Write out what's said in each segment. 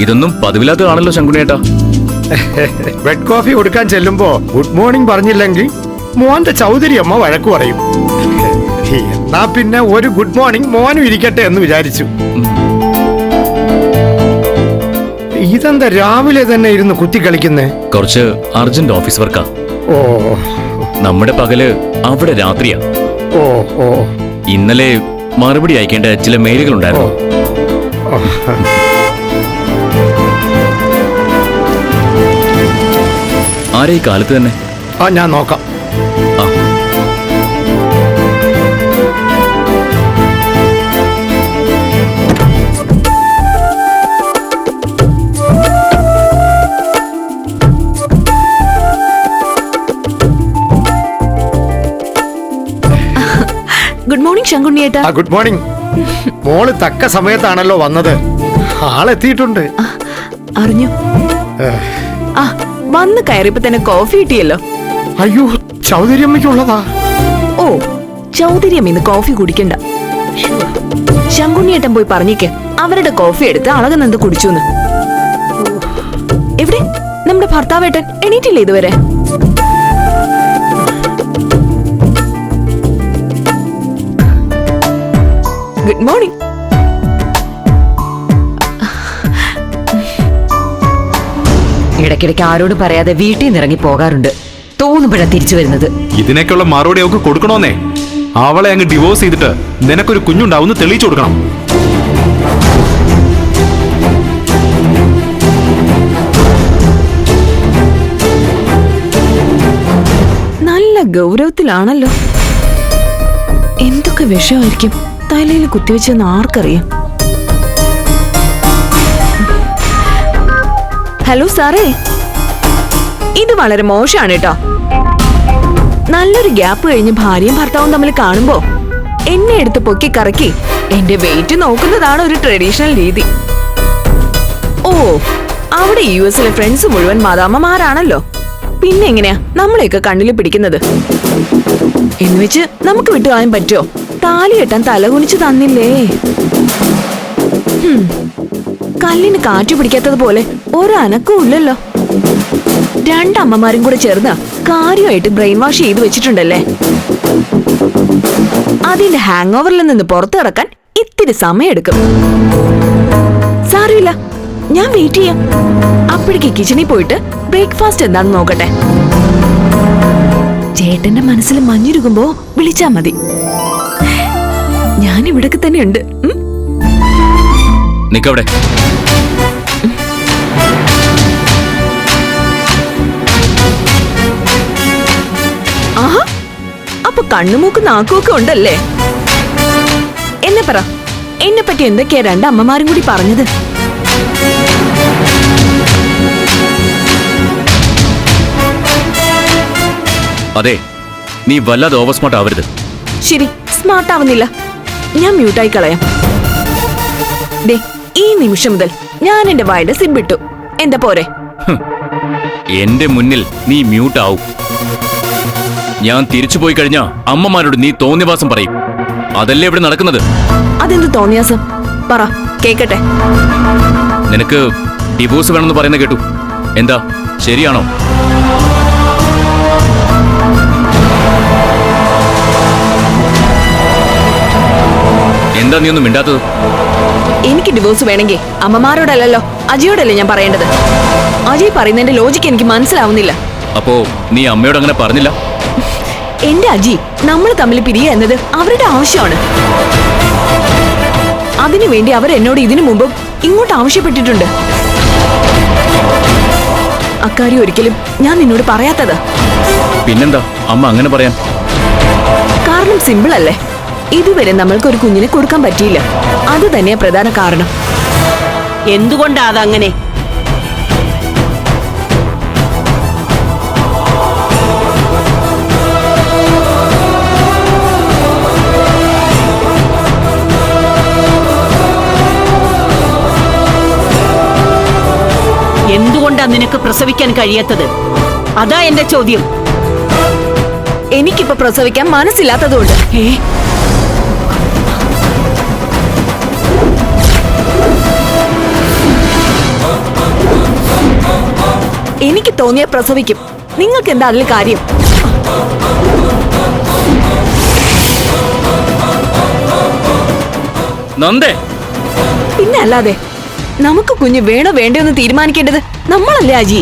ഇതൊന്നും പതിവില്ലാത്തതാണല്ലോ ശങ്കുണിയേട്ടാ bed coffee കൊടുക്കാൻ ചെല്ലുമ്പോ ഗുഡ് മോർണിംഗ് പറഞ്ഞില്ലെങ്കിൽ മോന്റെ ചൗധരി അമ്മ വഴക്ക് പറയും. എന്നാ പിന്നെ ഒരു ഗുഡ് മോർണിംഗ് മോനും ഇരിക്കട്ടെ എന്ന് വിചാരിച്ചു. ഇതെന്താ രാവിലെ തന്നെ ഇരുന്ന് കുത്തി കളിക്കുന്നേ? കുറച്ച് അർജന്റ് ഓഫീസ് വർക്കാ. ഓ. നമ്മുടെ പകൽ അവിടെ രാത്രിയാ. ഓ ഓ. ഇന്നലെ മറുപടി അയക്കേണ്ട ചില മെയിലുകൾ ഉണ്ടായിരുന്നു. ആരെ ഈ കാലത്ത് തന്നെ? ആ ഞാൻ നോക്കാം. ആ. ഗുഡ് മോർണിംഗ് ശങ്കുണ്ണിയേട്ടാ ഗുഡ് മോർണിംഗ് മോൾ തക്ക സമയത്താണല്ലോ വന്നത്. ആളെത്തിയിട്ടുണ്ട്. അറിഞ്ഞു. ആ വന്ന് കയറിയപ്പോ തന്നെ കോഫി കിട്ടിയല്ലോ. അയ്യോ ചൗധരി അമ്മയ്ക്കുള്ളതാ. ഓ ചൗധരി അമ്മ ഇന്ന് കോഫി കുടിക്കണ്ട. ശങ്കുണ്ണിയേട്ടൻ പോയി പറഞ്ഞേക്ക്. അവരുടെ കോഫി എടുത്ത് അളകനന്ദ് കുടിച്ചു എവിടെ? നമ്മുടെ ഭർത്താവേട്ടൻ എണീറ്റില്ലേ ഇതുവരെ? ഗുഡ് മോർണിംഗ് ഇടയ്ക്കിടയ്ക്ക് ആരോടും പറയാതെ വീട്ടിൽ നിന്ന് ഇറങ്ങി പോകാറുണ്ട്. തോന്നുമ്പോഴാ തിരിച്ചു വരുന്നത്. ഇതിനൊക്കെയുള്ള മറുപടി അവൾക്ക് കൊടുക്കണോന്നേ? അവളെ അങ്ങ് ഡിവോഴ്സ് ചെയ്തിട്ട് നിനക്കൊരു കുഞ്ഞുണ്ടാവുന്ന തെളിയിച്ചു കൊടുക്കണം. നല്ല ഗൗരവത്തിലാണല്ലോ. എന്തൊക്കെ വിഷമായിരിക്കും? തലയിൽ കുത്തിവെച്ചെന്ന് ആർക്കറിയാം. ഹലോ സാറേ. ഇത് വളരെ മോശമാണ് കേട്ടോ നല്ലൊരു ഗ്യാപ്പ് കഴിഞ്ഞ് ഭാര്യയും ഭർത്താവും തമ്മിൽ കാണുമ്പോ എന്നെ എടുത്ത് പൊക്കി കറക്കി എന്റെ വെയിറ്റ് നോക്കുന്നതാണ് ഒരു ട്രഡീഷണൽ രീതി. ഓ അവിടെ യു എസിലെ ഫ്രണ്ട്സ് മുഴുവൻ മാതാമ്മമാരാണല്ലോ. പിന്നെ എങ്ങനെയാ നമ്മളെയൊക്കെ കണ്ണിൽ പിടിക്കുന്നത്? എന്ന് വെച്ച് നമുക്ക് വിട്ടുകളയാൻ പറ്റുമോ താലി കെട്ടാൻ തലകുനിച്ച് തന്നില്ലേ? കല്ലിന് കാറ്റു പിടിക്കാത്തതുപോലെ ഒരനക്കും ഇല്ലല്ലോ. രണ്ടമ്മമാരും കൂടെ ചേർന്ന് കാര്യമായിട്ട് ബ്രെയിൻ വാഷ് ചെയ്ത് വെച്ചിട്ടുണ്ടല്ലേ? അതിന്റെ ഹാങ് ഓവറിൽ നിന്ന് പുറത്തിറക്കാൻ ഇത്തിരി സമയമെടുക്കും. സാരമില്ല ഞാൻ വെയിറ്റ് ചെയ്യാം. അപ്പോഴേക്ക് കിച്ചണിൽ പോയിട്ട് ബ്രേക്ക്ഫാസ്റ്റ് എന്താണെന്ന് നോക്കട്ടെ. ചേട്ടന്റെ മനസ്സിൽ മഞ്ഞുരുകുമ്പോ വിളിച്ചാ മതി. ഞാൻ ഇവിടൊക്കെ തന്നെയുണ്ട്? നിക്കവിടെ. അപ്പൊ കണ്ണുമൂക്ക് നാക്കുമൊക്കെ ഉണ്ടല്ലേ? എന്നെ പറ എന്നെ പറ്റി എന്തൊക്കെയാ രണ്ട് അമ്മമാരും കൂടി പറഞ്ഞത്? അതെ നീ വല്ലാതെ ഓവർ സ്മാർട്ട് ആവരുത്. ശരി സ്മാർട്ട് ആവുന്നില്ല. ഞാൻ മ്യൂട്ടായി കളയാം. ദേ ഈ നിമിഷം മുതൽ ഞാൻ എന്റെ വായുടെ സിബിട്ടു എന്താ പോരെ? എന്റെ മുന്നിൽ നീ മ്യൂട്ട് ആവും. ഞാൻ തിരിച്ചു പോയി കഴിഞ്ഞാ അമ്മമാരോട് നീ തോന്നിവാസം പറയും. അതല്ലേ ഇവിടെ നടക്കുന്നത്? അതെന്ത് തോന്നിയാസം? പറ കേക്കട്ടെ. നിനക്ക് ഡിവോഴ്സ് വേണമെന്ന് പറയുന്ന കേട്ടു. എന്താ ശരിയാണോ? എന്താ നീ ഒന്നും മിണ്ടാത്തത്? എനിക്ക് ഡിവോഴ്സ് വേണമെങ്കിൽ അമ്മമാരോടല്ലല്ലോ അജിയോടല്ലേ ഞാൻ പറയേണ്ടത്? അജയ് പറയുന്നതിന്റെ ലോജിക്ക് എനിക്ക് മനസ്സിലാവുന്നില്ല. അപ്പോ നീ അമ്മയോട് അങ്ങനെ പറഞ്ഞില്ല? എന്റെ അജി നമ്മൾ തമ്മിൽ പിരിയുക എന്നത് അവരുടെ ആവശ്യമാണ്. അതിനുവേണ്ടി അവർ എന്നോട് ഇതിനു മുമ്പും ഇങ്ങോട്ട് ആവശ്യപ്പെട്ടിട്ടുണ്ട്. അക്കാര്യം ഒരിക്കലും ഞാൻ നിന്നോട് പറയാത്തത്. പിന്നെന്താ? അമ്മ അങ്ങനെ പറയാം. കാരണം സിമ്പിൾ അല്ലേ? ഇതുവരെ നമ്മൾക്ക് ഒരു കുഞ്ഞിനെ കൊടുക്കാൻ പറ്റിയില്ല. അത് തന്നെയാ പ്രധാന കാരണം. എന്തുകൊണ്ടാ അതങ്ങനെ? എന്തുകൊണ്ടാ നിനക്ക് പ്രസവിക്കാൻ കഴിയാത്തത്? അതാ എന്റെ ചോദ്യം. എനിക്കിപ്പോ പ്രസവിക്കാൻ മനസ്സില്ലാത്തതുകൊണ്ട്. ഏ എനിക്ക് തോന്നിയ പ്രസവിക്കും. നിങ്ങൾക്ക് എന്താ അതിൽ കാര്യം? നന്ദേ. പിന്നെ അല്ലാതെ. നമുക്ക് കുഞ്ഞ് വേണോ വേണ്ടോ എന്ന് തീരുമാനിക്കേണ്ടത് നമ്മളല്ലേ അജി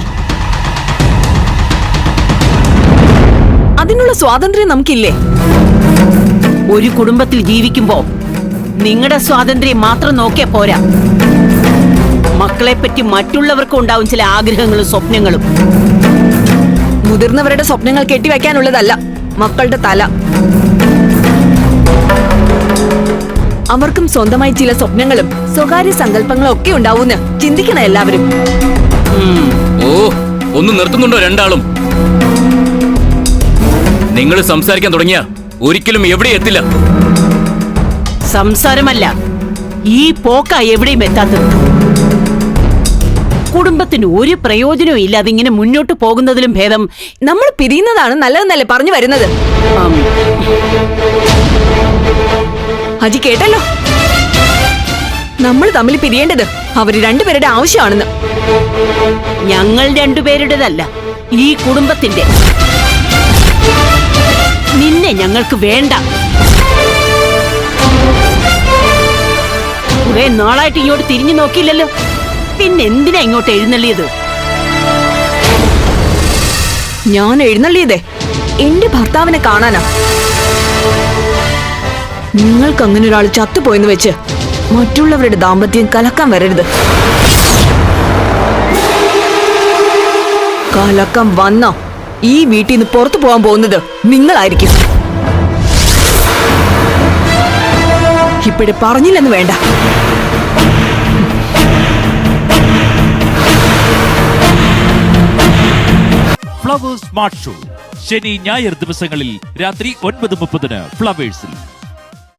അതിനുള്ള സ്വാതന്ത്ര്യം നമുക്കില്ലേ? ഒരു കുടുംബത്തിൽ ജീവിക്കുമ്പോ നിങ്ങളുടെ സ്വാതന്ത്ര്യം മാത്രം നോക്കിയാ പോരാ. മക്കളെ പറ്റി മറ്റുള്ളവർക്കും ഉണ്ടാവും ചില ആഗ്രഹങ്ങളും സ്വപ്നങ്ങളും. മുതിർന്നവരുടെ സ്വപ്നങ്ങൾ കെട്ടിവെക്കാനുള്ളതല്ല മക്കളുടെ തല. അവർക്കും സ്വന്തമായി ചില സ്വപ്നങ്ങളും സ്വകാര്യ സങ്കല്പങ്ങളും ഒക്കെ ഉണ്ടാവൂന്ന് ചിന്തിക്കണം എല്ലാവരും. ഓ ഒന്ന് നിർത്തുന്നുണ്ടോ രണ്ടാളും? നിങ്ങൾ സംസാരിക്കാൻ തുടങ്ങിയ ഒരിക്കലും എവിടെ എത്തില്ല. സംസാരമല്ല ഈ പോക്ക എവിടെയും എത്താത്തത്. കുടുംബത്തിന് ഒരു പ്രയോജനവും ഇല്ലാതെ ഇങ്ങനെ മുന്നോട്ട് പോകുന്നതിലും ഭേദം നമ്മൾ പിരിയുന്നതാണ് നല്ലതെന്നല്ലേ പറഞ്ഞു വരുന്നത്? അജി കേട്ടല്ലോ? നമ്മൾ തമ്മിൽ പിരിയേണ്ടത് അവർ രണ്ടുപേരുടെ ആവശ്യമാണെന്ന്. ഞങ്ങൾ രണ്ടുപേരുടേതല്ല ഈ കുടുംബത്തിന്റെ. നിന്നെ ഞങ്ങൾക്ക് വേണ്ട. കുറെ നാളായിട്ട് ഇങ്ങോട്ട് തിരിഞ്ഞു നോക്കിയില്ലല്ലോ. പിന്നെ എന്തിനാ ഇങ്ങോട്ട് എഴുന്നള്ളിയത്? ഞാൻ എഴുന്നള്ളിയതേ. എന്റെ ഭർത്താവിനെ കാണാനാ. നിങ്ങൾക്ക് അങ്ങനെ ഒരാൾ ചത്തുപോയെന്ന് വെച്ച് മറ്റുള്ളവരുടെ ദാമ്പത്യം കലക്കാൻ വരരുത്. കലക്കം വന്ന ഈ വീട്ടിൽ നിന്ന് പുറത്തു പോകാൻ പോകുന്നത് നിങ്ങളായിരിക്കും. ഇപ്പോഴെ പറഞ്ഞില്ലെന്ന് വേണ്ട. ഫ്ലവേഴ്സ് സ്മാർട്ട് ഷോ ശനി ഞായർ ദിവസങ്ങളിൽ രാത്രി ഒൻപത് മുപ്പതിന് ഫ്ലവേഴ്സിൽ